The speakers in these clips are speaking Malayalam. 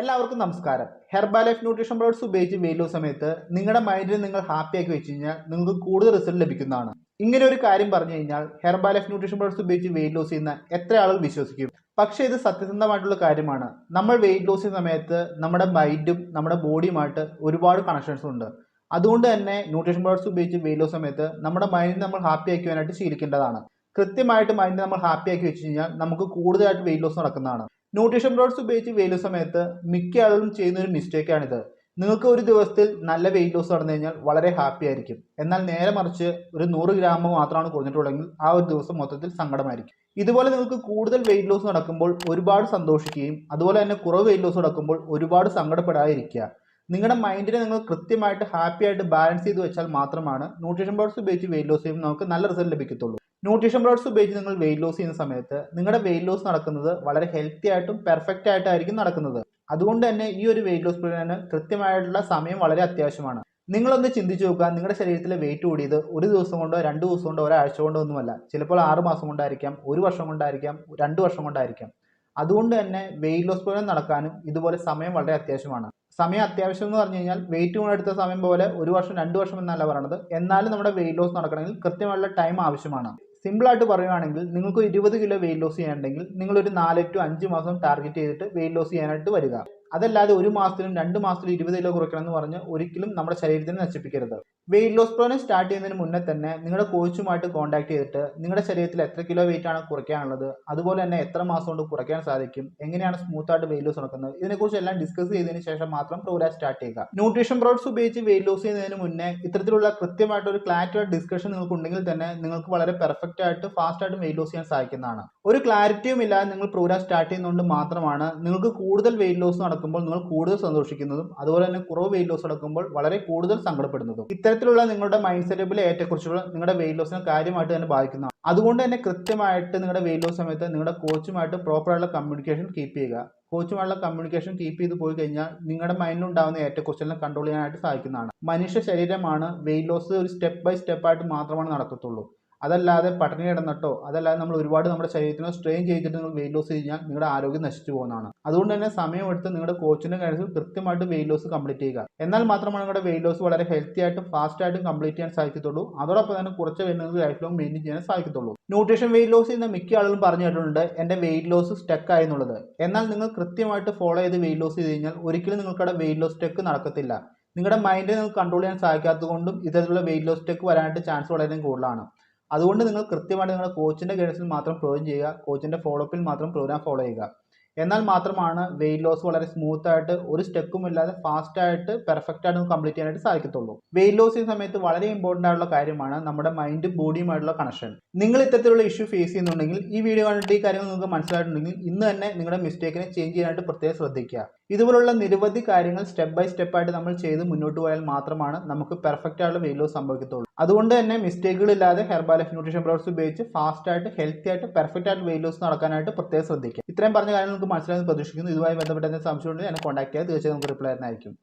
എല്ലാവർക്കും നമസ്കാരം. ഹെർബാ ലൈഫ് ന്യൂട്രീഷൻ പ്രോഡക്ട്സ് ഉപയോഗിച്ച് വെയിറ്റ് ലോസ് സമയത്ത് നിങ്ങളുടെ മൈൻഡിനെ നിങ്ങൾ ഹാപ്പി ആക്കി വെച്ച് കഴിഞ്ഞാൽ നിങ്ങൾക്ക് കൂടുതൽ റിസൾട്ട് ലഭിക്കുന്നതാണ്. ഇങ്ങനെ ഒരു കാര്യം പറഞ്ഞു കഴിഞ്ഞാൽ ഹെർബാ ലൈഫ് ന്യൂട്രീഷൻ പ്രോഡക്ട്സ് ഉപയോഗിച്ച് വെയിറ്റ് ലോസ് ചെയ്യുന്ന എത്ര ആളുകൾ വിശ്വസിക്കും? പക്ഷേ ഇത് സത്യസന്ധമായിട്ടുള്ള കാര്യമാണ്. നമ്മൾ വെയിറ്റ് ലോസ് ചെയ്യുന്ന സമയത്ത് നമ്മുടെ മൈൻഡും നമ്മുടെ ബോഡിയുമായിട്ട് ഒരുപാട് കണക്ഷൻസ് ഉണ്ട്. അതുകൊണ്ട് തന്നെ ന്യൂട്രീഷൻ പ്രോഡക്ട്സ് ഉപയോഗിച്ച് വെയിറ്റ് ലോസ് സമയത്ത് നമ്മുടെ മൈൻഡ് നമ്മൾ ഹാപ്പി ആക്കുവാനായിട്ട് ശീലിക്കേണ്ടതാണ്. കൃത്യമായിട്ട് മൈൻഡ് നമ്മൾ ഹാപ്പി ആക്കി വെച്ച് കഴിഞ്ഞാൽ നമുക്ക് കൂടുതലായിട്ട് വെയിറ്റ് ലോസ് നടക്കുന്നതാണ്. ന്യൂട്രീഷൻ പ്രോഡക്ട്സ് ഉപയോഗിച്ച് വെയിലു സമയത്ത് മിക്ക ആളുകളും ചെയ്യുന്ന ഒരു മിസ്റ്റേക്കാണിത് നിങ്ങൾക്ക് ഒരു ദിവസത്തിൽ നല്ല വെയിറ്റ് ലോസ് നടന്നു കഴിഞ്ഞാൽ വളരെ ഹാപ്പി ആയിരിക്കും. എന്നാൽ നേരെ മറിച്ച് ഒരു നൂറ് ഗ്രാം മാത്രമാണ് കുറഞ്ഞിട്ടുള്ളെങ്കിൽ ആ ഒരു ദിവസം മൊത്തത്തിൽ സങ്കടമായിരിക്കും. ഇതുപോലെ നിങ്ങൾക്ക് കൂടുതൽ വെയിറ്റ് ലോസ് നടക്കുമ്പോൾ ഒരുപാട് സന്തോഷിക്കുകയും അതുപോലെ തന്നെ കുറവ് വെയിറ്റ് ലോസ് നടക്കുമ്പോൾ ഒരുപാട് സങ്കടപ്പെടാതിരിക്കുക. നിങ്ങളുടെ മൈൻഡിനെ നിങ്ങൾ കൃത്യമായിട്ട് ഹാപ്പി ആയിട്ട് ബാലൻസ് ചെയ്ത് വെച്ചാൽ മാത്രമാണ് ന്യൂട്രീഷൻ പ്രോഡക്ട്സ് ഉപയോഗിച്ച് വെയിറ്റ് ലോസ് ചെയ്യുമ്പോൾ നമുക്ക് നല്ല റിസൾട്ട് ലഭിക്കത്തുള്ളൂ. ന്യൂട്രീഷൻ പ്രോഡക്ട്സ് ഉപയോഗിച്ച് നിങ്ങൾ വെയിറ്റ് ലോസ് ചെയ്യുന്ന സമയത്ത് നിങ്ങളുടെ വെയിറ്റ് ലോസ് നടക്കുന്നത് വളരെ ഹെൽത്തി ആയിട്ടും പെർഫെക്റ്റ് ആയിട്ടായിരിക്കും നടക്കുന്നത്. അതുകൊണ്ട് തന്നെ ഈ ഒരു വെയിറ്റ് ലോസ് പ്രോഗ്രാമിന് കൃത്യമായിട്ടുള്ള സമയം വളരെ അത്യാവശ്യമാണ്. നിങ്ങളൊന്ന് ചിന്തിച്ചു നോക്കുക. നിങ്ങളുടെ ശരീരത്തിലെ വെയിറ്റ് കൂടിയത് ഒരു ദിവസം കൊണ്ടോ രണ്ട് ദിവസം കൊണ്ടോ ഒരാഴ്ച കൊണ്ടോ ഒന്നുമല്ല. ചിലപ്പോൾ ആറ് മാസം കൊണ്ടായിരിക്കാം ഒരു വർഷം കൊണ്ടായിരിക്കാം രണ്ട് വർഷം കൊണ്ടായിരിക്കാം. അതുകൊണ്ട് തന്നെ വെയിറ്റ് ലോസ് പ്രോഗ്രാം നടക്കാനും ഇതുപോലെ സമയം വളരെ അത്യാവശ്യമാണ്. സമയം അത്യാവശ്യം എന്ന് പറഞ്ഞു കഴിഞ്ഞാൽ വെയിറ്റ് കൊണ്ടെടുത്ത സമയം പോലെ ഒരു വർഷം രണ്ട് വർഷം എന്നല്ല പറയണത്. എന്നാലും നമ്മുടെ വെയിറ്റ് ലോസ് നടക്കണമെങ്കിൽ കൃത്യമായുള്ള ടൈം ആവശ്യമാണ്. സിമ്പിളായിട്ട് പറയുകയാണെങ്കിൽ നിങ്ങൾക്ക് ഇരുപത് കിലോ വെയിറ്റ് ലോസ് ചെയ്യാനുണ്ടെങ്കിൽ നിങ്ങൾ ഒരു നാല് ടു അഞ്ച് മാസം ടാർഗറ്റ് ചെയ്തിട്ട് വെയിറ്റ് ലോസ് ചെയ്യാനായിട്ട് വരിക. അതല്ലാതെ ഒരു മാസത്തിലും രണ്ട് മാസത്തിലും ഇരുപത് കിലോ കുറയ്ക്കണം എന്ന് പറഞ്ഞ് ഒരിക്കലും നമ്മുടെ ശരീരത്തിന് നശിപ്പിക്കരുത്. വെയിറ്റ് ലോസ് പ്രോഗ്രാം സ്റ്റാർട്ട് ചെയ്യുന്നതിന് മുന്നേ തന്നെ നിങ്ങളുടെ കോച്ചുമായിട്ട് കോൺടാക്ട് ചെയ്തിട്ട് നിങ്ങളുടെ ശരീരത്തിൽ എത്ര കിലോ വെയിറ്റ് ആണ് കുറയ്ക്കാനുള്ളത് അതുപോലെ തന്നെ എത്ര മാസം കൊണ്ട് കുറയ്ക്കാൻ സാധിക്കും എങ്ങനെയാണ് സ്മൂത്ത് ആയിട്ട് വെയിറ്റ് ലോസ് നടക്കുന്നത് ഇതിനെക്കുറിച്ച് എല്ലാം ഡിസ്കസ് ചെയ്തതിന് ശേഷം മാത്രം പ്രോഗ്രാം സ്റ്റാർട്ട് ചെയ്യുക. ന്യൂട്രീഷൻ പ്രോഡക്ട്സ് ഉപയോഗിച്ച് വെയിറ്റ് ലോസ് ചെയ്യുന്നതിന് മുന്നേ ഇത്തരത്തിലുള്ള കൃത്യമായിട്ട് ഒരു ക്ലാരിറ്റി ഡിസ്കഷൻ നിങ്ങൾക്ക് ഉണ്ടെങ്കിൽ തന്നെ നിങ്ങൾക്ക് വളരെ പെർഫെക്റ്റ് ആയിട്ട് ഫാസ്റ്റ് ആയിട്ട് വെയിറ്റ് ലോസ് ചെയ്യാൻ സാധിക്കുന്നതാണ്. ഒരു ക്ലാരിറ്റിയും ഇല്ലാതെ നിങ്ങൾ പ്രോഗ്രാം സ്റ്റാർട്ട് ചെയ്യുന്നതുകൊണ്ട് മാത്രമാണ് നിങ്ങൾക്ക് കൂടുതൽ വെയിറ്റ് ലോസ് നടക്കുമ്പോൾ നിങ്ങൾ കൂടുതൽ സന്തോഷിക്കുന്നതും അതുപോലെ തന്നെ കുറവ് വെയിറ്റ് ലോസ് നടക്കുമ്പോൾ വളരെ കൂടുതൽ സങ്കടപ്പെടുന്നതും. ഇത്തരത്തിലുള്ള നിങ്ങളുടെ മൈൻഡ് സെറ്റപ്പിലെ ഏറ്റക്കുറിച്ചുള്ള നിങ്ങളുടെ വെയിറ്റ് ലോസിനെ കാര്യമായിട്ട് തന്നെ ബാധിക്കുന്നതാണ് അതുകൊണ്ട് തന്നെ കൃത്യമായിട്ട് നിങ്ങളുടെ വെയിറ്റ് ലോസ് സമയത്ത് നിങ്ങളുടെ കോച്ചുമായിട്ട് പ്രോപ്പറായിട്ടുള്ള കമ്മ്യൂണിക്കേഷൻ കീപ്പ് ചെയ്യുക. കോച്ചുമായുള്ള കമ്മ്യൂണിക്കേഷൻ കീപ്പ് ചെയ്ത് പോയി കഴിഞ്ഞാൽ നിങ്ങളുടെ മൈൻഡിലുണ്ടാകുന്ന ഏറ്റക്കുറിച്ചെല്ലാം കൺട്രോൾ ചെയ്യാനായിട്ട് സാധിക്കുന്നതാണ്. മനുഷ്യ ശരീരമാണ് വെയിറ്റ് ലോസ് ഒരു സ്റ്റെപ്പ് ബൈ സ്റ്റെപ്പ് ആയിട്ട് മാത്രമാണ് നടക്കത്തുള്ളൂ. അതല്ലാതെ പട്ടിണി കിടന്നിട്ടോ അതല്ലാതെ നമ്മൾ ഒരുപാട് നമ്മുടെ ശരീരത്തിനോ സ്ട്രെയിൻ ചെയ്തിട്ട് നിങ്ങൾ വെയിറ്റ് ലോസ് കഴിഞ്ഞാൽ നിങ്ങളുടെ ആരോഗ്യം നശിച്ചു പോകുന്നതാണ്. അതുകൊണ്ട് തന്നെ സമയമെടുത്ത് നിങ്ങളുടെ കോച്ചിന്റെ കാര്യത്തിൽ കൃത്യമായിട്ട് വെയിറ്റ് ലോസ് കംപ്ലീറ്റ് ചെയ്യുക. എന്നാൽ മാത്രമാണ് നിങ്ങളുടെ വെയിറ്റ് ലോസ് വളരെ ഹെൽത്തി ആയിട്ടും ഫാസ്റ്റ് ആയിട്ടും കംപ്ലീറ്റ് ചെയ്യാൻ സാധിക്കത്തുള്ളൂ. അതോടൊപ്പം തന്നെ കുറച്ച് വരുന്നത് ലൈഫ് ലോങ് മെയിന്റെയിൻ ചെയ്യാൻ സാധിക്കത്തുള്ളൂ. ന്യൂട്രീഷൻ വെയിറ്റ് ലോസ് ചെയ്യുന്ന മിക്ക ആളുകളും പറഞ്ഞു കേട്ടിട്ടുണ്ട് എന്റെ വെയിറ്റ് ലോസ് സ്റ്റെക്ക് ആയി എന്നുള്ളത്. എന്നാൽ നിങ്ങൾ കൃത്യമായിട്ട് ഫോളോ ചെയ്ത് വെയിറ്റ് ലോസ് ചെയ്ത് കഴിഞ്ഞാൽ ഒരിക്കലും നിങ്ങൾക്കവിടെ വെയിറ്റ് ലോസ് സ്റ്റെക്ക് നടക്കത്തില്ല. നിങ്ങളുടെ മൈൻഡിനെ നിങ്ങൾക്ക് കൺട്രോൾ ചെയ്യാൻ സാധിക്കാത്തത് കൊണ്ടും ഇത്തരത്തിലുള്ള വെയിറ്റ് ലോസ് സ്റ്റെക്ക് വരാനായിട്ട് ചാൻസ് വളരെ കൂടുതലാണ്. അതുകൊണ്ട് നിങ്ങൾ കൃത്യമായിട്ട് നിങ്ങളുടെ കോച്ചിന്റെ ഗൈഡൻസിൽ മാത്രം പ്രോഗ്രാം ചെയ്യുക കോച്ചിന്റെ ഫോളോപ്പിൽ മാത്രം പ്രോഗ്രാം ഫോളോ ചെയ്യുക. എന്നാൽ മാത്രമാണ് വെയിറ്റ് ലോസ് വളരെ സ്മൂത്ത് ആയിട്ട് ഒരു സ്റ്റെക്കും ഇല്ലാതെ ഫാസ്റ്റ് ആയിട്ട് പെർഫെക്റ്റ് ആയിട്ട് കംപ്ലീറ്റ് ചെയ്യാനായിട്ട് സാധിക്കത്തുള്ളൂ. വെയിറ്റ് ലോസ് ചെയ്യുന്ന സമയത്ത് വളരെ ഇമ്പോർട്ടന്റ് ആയിട്ടുള്ള കാര്യമാണ് നമ്മുടെ മൈൻഡും ബോഡിയുമായിട്ടുള്ള കണക്ഷൻ നിങ്ങൾ ഇത്തരത്തിലുള്ള ഇഷ്യൂ ഫേസ് ചെയ്യുന്നുണ്ടെങ്കിൽ ഈ വീഡിയോ കണ്ടിട്ട് ഈ കാര്യങ്ങൾ നിങ്ങൾക്ക് മനസ്സിലായിട്ടുണ്ടെങ്കിൽ ഇന്ന് തന്നെ നിങ്ങളുടെ മിസ്റ്റേക്കിനെ ചേഞ്ച് ചെയ്യാനായിട്ട് പ്രത്യേകം ശ്രദ്ധിക്കുക. ഇതുപോലുള്ള നിരവധി കാര്യങ്ങൾ സ്റ്റെപ്പ് ബൈ സ്റ്റെപ്പായിട്ട് നമ്മൾ ചെയ്ത് മുന്നോട്ട് പോയാൽ മാത്രമാണ് നമുക്ക് പെർഫെക്റ്റ് ആയിട്ടുള്ള വെയിറ്റ് ലോസ് സംഭവിക്കത്തുള്ളൂ. അതുകൊണ്ട് തന്നെ മിസ്റ്റേക്കുകളില്ലാതെ ഹെർബാ ലൈഫ് ന്യൂട്രീഷൻ പ്രോഡക്ട്സ് ഉപയോഗിച്ച് ഫാസ്റ്റ് ആയിട്ട് ഹെൽത്തി ആയിട്ട് പെർഫെക്റ്റ് ആയിട്ട് വെയിറ്റ് ലോസ് നടക്കാനായിട്ട് പ്രത്യേകം ശ്രദ്ധിക്കുക. ഇത്രയും പറഞ്ഞ കാര്യങ്ങൾ നിങ്ങൾക്ക് മനസ്സിലാകുന്ന പ്രതീക്ഷിക്കുന്നു. ഇതുമായി ബന്ധപ്പെട്ട എന്തെങ്കിലും സംശയം ഉണ്ടെങ്കിൽ എന്നെ കോൺടാക്ട് ചെയ്യുക തീർച്ചയായും നമുക്ക് റിപ്ലൈ തരുന്നതായിരിക്കും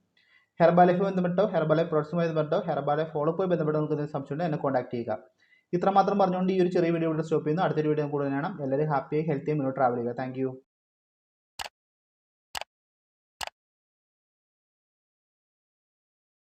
ഹെർബാ ലൈഫ് ബന്ധപ്പെട്ടോ ഹെർബാ ലൈഫ് പ്രോഡക്ട്സുമായി ബന്ധപ്പെട്ടോ ഹെർബാ ലൈഫ് ഫോളോ പോയി ബന്ധപ്പെട്ടോ നിങ്ങൾക്ക് എന്തെങ്കിലും സംശയം ഉണ്ടെങ്കിൽ എന്നെ കോൺടാക്ട് ചെയ്യുക. ഇത്രമാത്രം പറഞ്ഞുകൊണ്ട് ഈ ഒരു ചെറിയ വീഡിയോ ഇവിടെ സ്റ്റോപ്പ് ചെയ്യുന്നു. അടുത്തൊരു വീഡിയോ കൂടുതൽ കാണാം. എല്ലാവരും ഹാപ്പിയായി ഹെൽത്തിയായി മുന്നോട്ട് ട്രാവൽ ചെയ്യുക. താങ്ക്